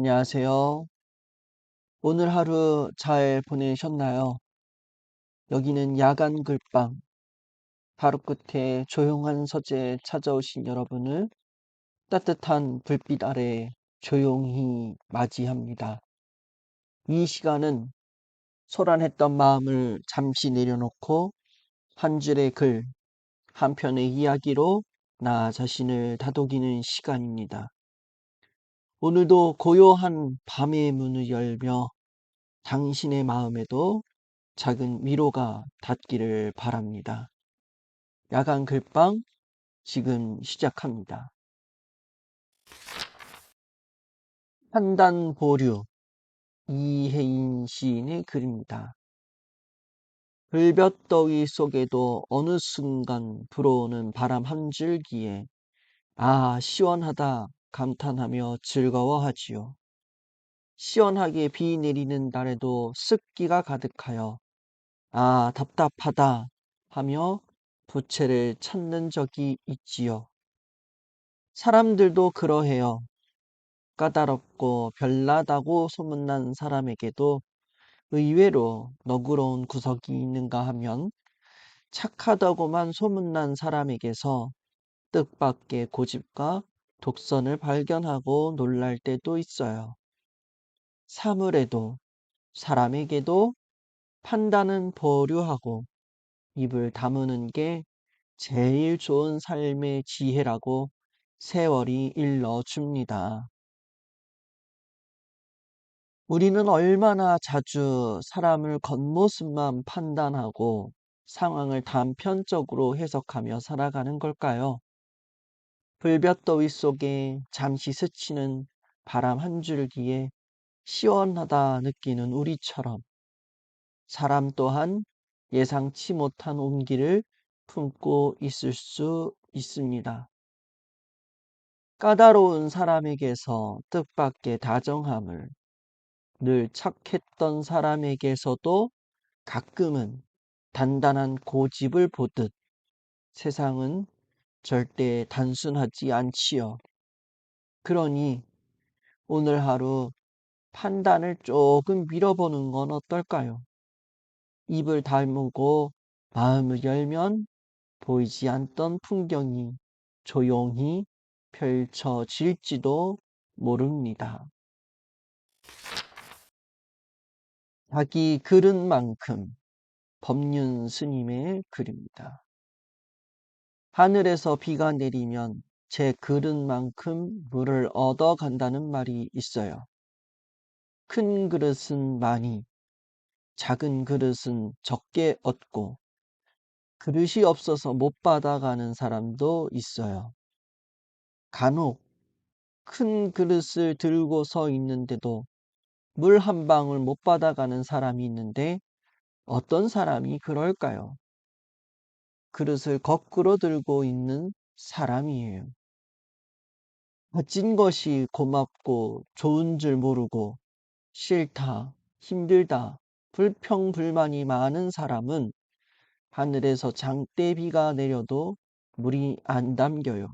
안녕하세요. 오늘 하루 잘 보내셨나요? 여기는 야간 글방. 바로 끝에 조용한 서재에 찾아오신 여러분을 따뜻한 불빛 아래 조용히 맞이합니다. 이 시간은 소란했던 마음을 잠시 내려놓고 한 줄의 글, 한 편의 이야기로 나 자신을 다독이는 시간입니다. 오늘도 고요한 밤의 문을 열며 당신의 마음에도 작은 위로가 닿기를 바랍니다. 야간 글방 지금 시작합니다. 판단 보류 이혜인 시인의 글입니다. 불볕더위 속에도 어느 순간 불어오는 바람 한 줄기에 아 시원하다 감탄하며 즐거워하지요. 시원하게 비 내리는 날에도 습기가 가득하여 아 답답하다 하며 부채를 찾는 적이 있지요. 사람들도 그러해요. 까다롭고 별나다고 소문난 사람에게도 의외로 너그러운 구석이 있는가 하면 착하다고만 소문난 사람에게서 뜻밖의 고집과 독선을 발견하고 놀랄 때도 있어요. 사물에도 사람에게도 판단은 보류하고 입을 다무는 게 제일 좋은 삶의 지혜라고 세월이 일러줍니다. 우리는 얼마나 자주 사람을 겉모습만 판단하고 상황을 단편적으로 해석하며 살아가는 걸까요? 불볕더위 속에 잠시 스치는 바람 한 줄기에 시원하다 느끼는 우리처럼 사람 또한 예상치 못한 온기를 품고 있을 수 있습니다. 까다로운 사람에게서 뜻밖의 다정함을 늘 착했던 사람에게서도 가끔은 단단한 고집을 보듯 세상은 절대 단순하지 않지요. 그러니 오늘 하루 판단을 조금 밀어보는 건 어떨까요? 입을 다물고 마음을 열면 보이지 않던 풍경이 조용히 펼쳐질지도 모릅니다. 자기 그릇만큼 법륜 스님의 글입니다. 하늘에서 비가 내리면 제 그릇만큼 물을 얻어 간다는 말이 있어요. 큰 그릇은 많이, 작은 그릇은 적게 얻고 그릇이 없어서 못 받아가는 사람도 있어요. 간혹 큰 그릇을 들고 서 있는데도 물 한 방울 못 받아가는 사람이 있는데 어떤 사람이 그럴까요? 그릇을 거꾸로 들고 있는 사람이에요. 가진 것이 고맙고 좋은 줄 모르고 싫다, 힘들다, 불평불만이 많은 사람은 하늘에서 장대비가 내려도 물이 안 담겨요.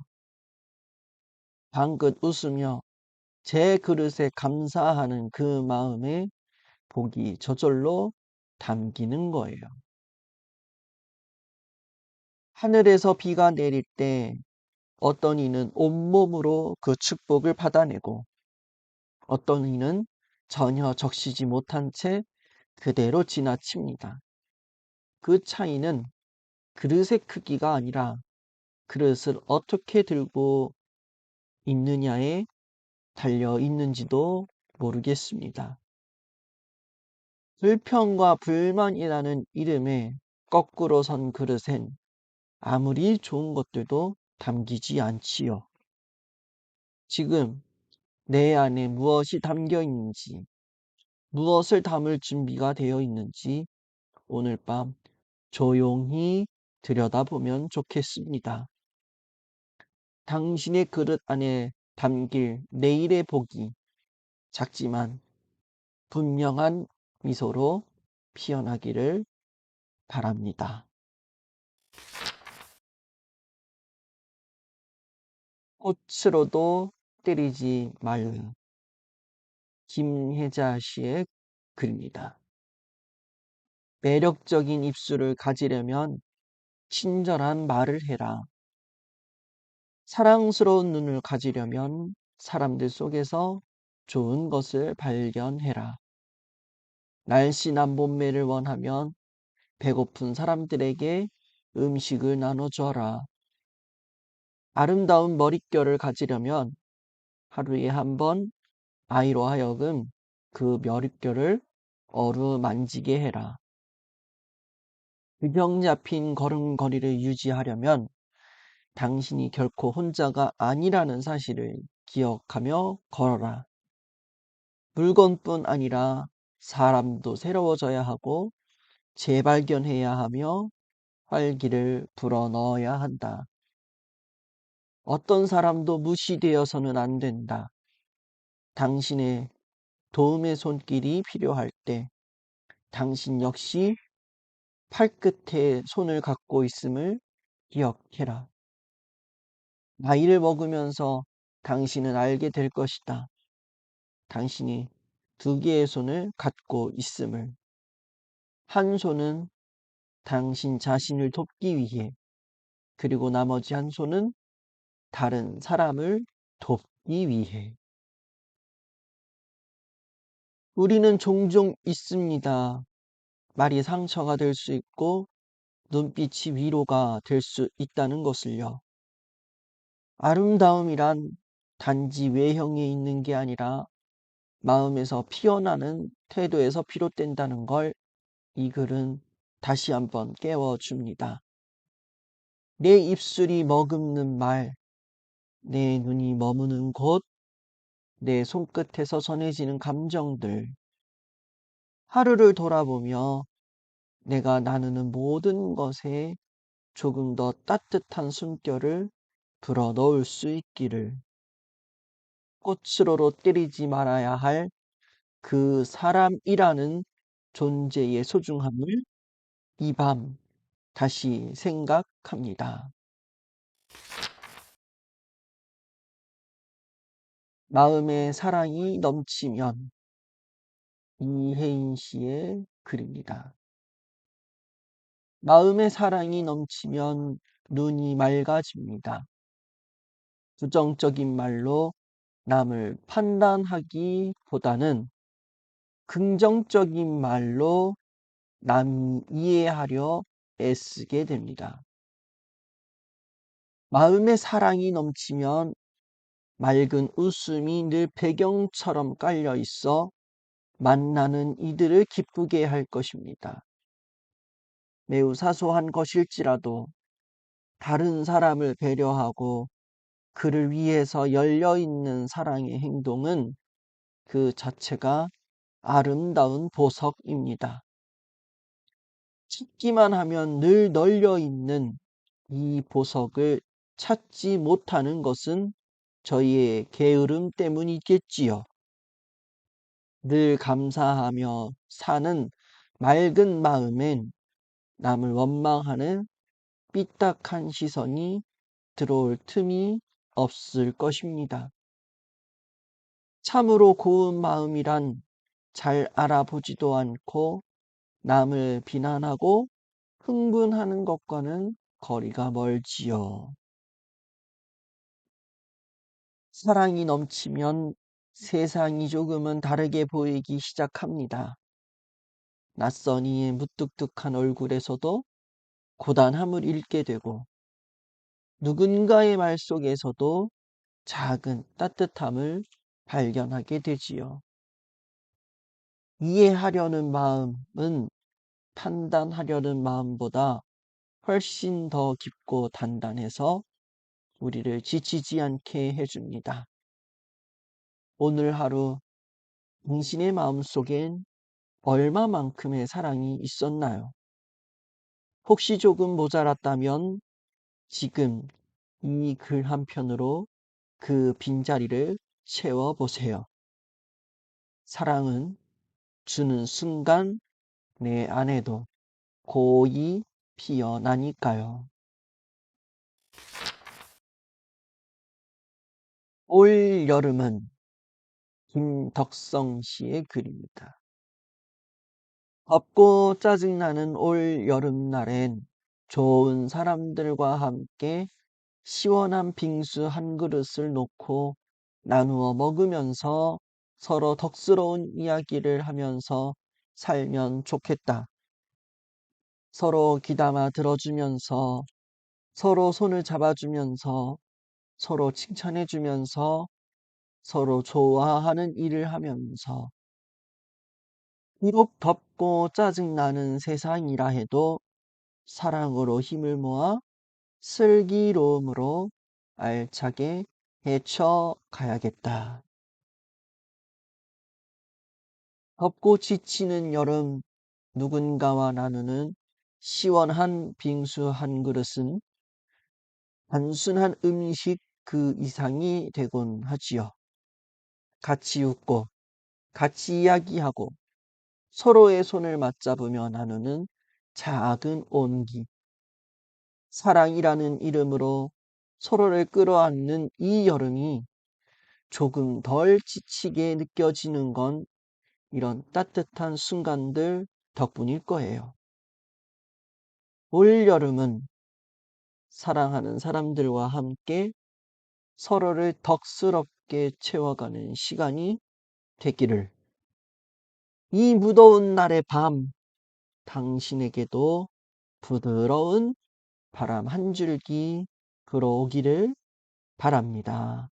방긋 웃으며 제 그릇에 감사하는 그 마음에 복이 저절로 담기는 거예요. 하늘에서 비가 내릴 때 어떤 이는 온몸으로 그 축복을 받아내고 어떤 이는 전혀 적시지 못한 채 그대로 지나칩니다. 그 차이는 그릇의 크기가 아니라 그릇을 어떻게 들고 있느냐에 달려 있는지도 모르겠습니다. 불평과 불만이라는 이름에 거꾸로 선 그릇엔 아무리 좋은 것들도 담기지 않지요. 지금 내 안에 무엇이 담겨 있는지, 무엇을 담을 준비가 되어 있는지 오늘 밤 조용히 들여다보면 좋겠습니다. 당신의 그릇 안에 담길 내일의 복이 작지만 분명한 미소로 피어나기를 바랍니다. 꽃으로도 때리지 말라. 김혜자 씨의 글입니다. 매력적인 입술을 가지려면 친절한 말을 해라. 사랑스러운 눈을 가지려면 사람들 속에서 좋은 것을 발견해라. 날씬한 몸매를 원하면 배고픈 사람들에게 음식을 나눠줘라. 아름다운 머릿결을 가지려면 하루에 한 번 아이로 하여금 그 머릿결을 어루만지게 해라. 균형 잡힌 걸음걸이를 유지하려면 당신이 결코 혼자가 아니라는 사실을 기억하며 걸어라. 물건뿐 아니라 사람도 새로워져야 하고 재발견해야 하며 활기를 불어넣어야 한다. 어떤 사람도 무시되어서는 안 된다. 당신의 도움의 손길이 필요할 때 당신 역시 팔끝에 손을 갖고 있음을 기억해라. 나이를 먹으면서 당신은 알게 될 것이다. 당신이 두 개의 손을 갖고 있음을. 한 손은 당신 자신을 돕기 위해, 그리고 나머지 한 손은 다른 사람을 돕기 위해. 우리는 종종 있습니다. 말이 상처가 될 수 있고 눈빛이 위로가 될 수 있다는 것을요. 아름다움이란 단지 외형에 있는 게 아니라 마음에서 피어나는 태도에서 비롯된다는 걸 이 글은 다시 한번 깨워줍니다. 내 입술이 머금는 말, 내 눈이 머무는 곳, 내 손끝에서 전해지는 감정들, 하루를 돌아보며 내가 나누는 모든 것에 조금 더 따뜻한 숨결을 불어 넣을 수 있기를. 꽃으로로 때리지 말아야 할 그 사람이라는 존재의 소중함을 이 밤 다시 생각합니다. 마음의 사랑이 넘치면 이혜인 씨의 글입니다. 마음의 사랑이 넘치면 눈이 맑아집니다. 부정적인 말로 남을 판단하기보다는 긍정적인 말로 남 이해하려 애쓰게 됩니다. 마음의 사랑이 넘치면 맑은 웃음이 늘 배경처럼 깔려 있어 만나는 이들을 기쁘게 할 것입니다. 매우 사소한 것일지라도 다른 사람을 배려하고 그를 위해서 열려 있는 사랑의 행동은 그 자체가 아름다운 보석입니다. 찾기만 하면 늘 널려 있는 이 보석을 찾지 못하는 것은 저희의 게으름 때문이겠지요. 늘 감사하며 사는 맑은 마음엔 남을 원망하는 삐딱한 시선이 들어올 틈이 없을 것입니다. 참으로 고운 마음이란 잘 알아보지도 않고 남을 비난하고 흥분하는 것과는 거리가 멀지요. 사랑이 넘치면 세상이 조금은 다르게 보이기 시작합니다. 낯선 이의 무뚝뚝한 얼굴에서도 고단함을 잃게 되고 누군가의 말 속에서도 작은 따뜻함을 발견하게 되지요. 이해하려는 마음은 판단하려는 마음보다 훨씬 더 깊고 단단해서 우리를 지치지 않게 해줍니다. 오늘 하루 당신의 마음 속엔 얼마만큼의 사랑이 있었나요? 혹시 조금 모자랐다면 지금 이 글 한편으로 그 빈자리를 채워보세요. 사랑은 주는 순간 내 안에도 고이 피어나니까요. 올 여름은 김덕성 씨의 글입니다. 덥고 짜증나는 올 여름날엔 좋은 사람들과 함께 시원한 빙수 한 그릇을 놓고 나누어 먹으면서 서로 덕스러운 이야기를 하면서 살면 좋겠다. 서로 귀담아 들어주면서 서로 손을 잡아주면서 서로 칭찬해주면서 서로 좋아하는 일을 하면서 비록 덥고 짜증나는 세상이라 해도 사랑으로 힘을 모아 슬기로움으로 알차게 헤쳐가야겠다. 덥고 지치는 여름 누군가와 나누는 시원한 빙수 한 그릇은 단순한 음식 그 이상이 되곤 하지요. 같이 웃고 같이 이야기하고 서로의 손을 맞잡으며 나누는 작은 온기. 사랑이라는 이름으로 서로를 끌어안는 이 여름이 조금 덜 지치게 느껴지는 건 이런 따뜻한 순간들 덕분일 거예요. 올 여름은 사랑하는 사람들과 함께 서로를 덕스럽게 채워가는 시간이 되기를 이 무더운 날의 밤 당신에게도 부드러운 바람 한 줄기 불어오기를 바랍니다.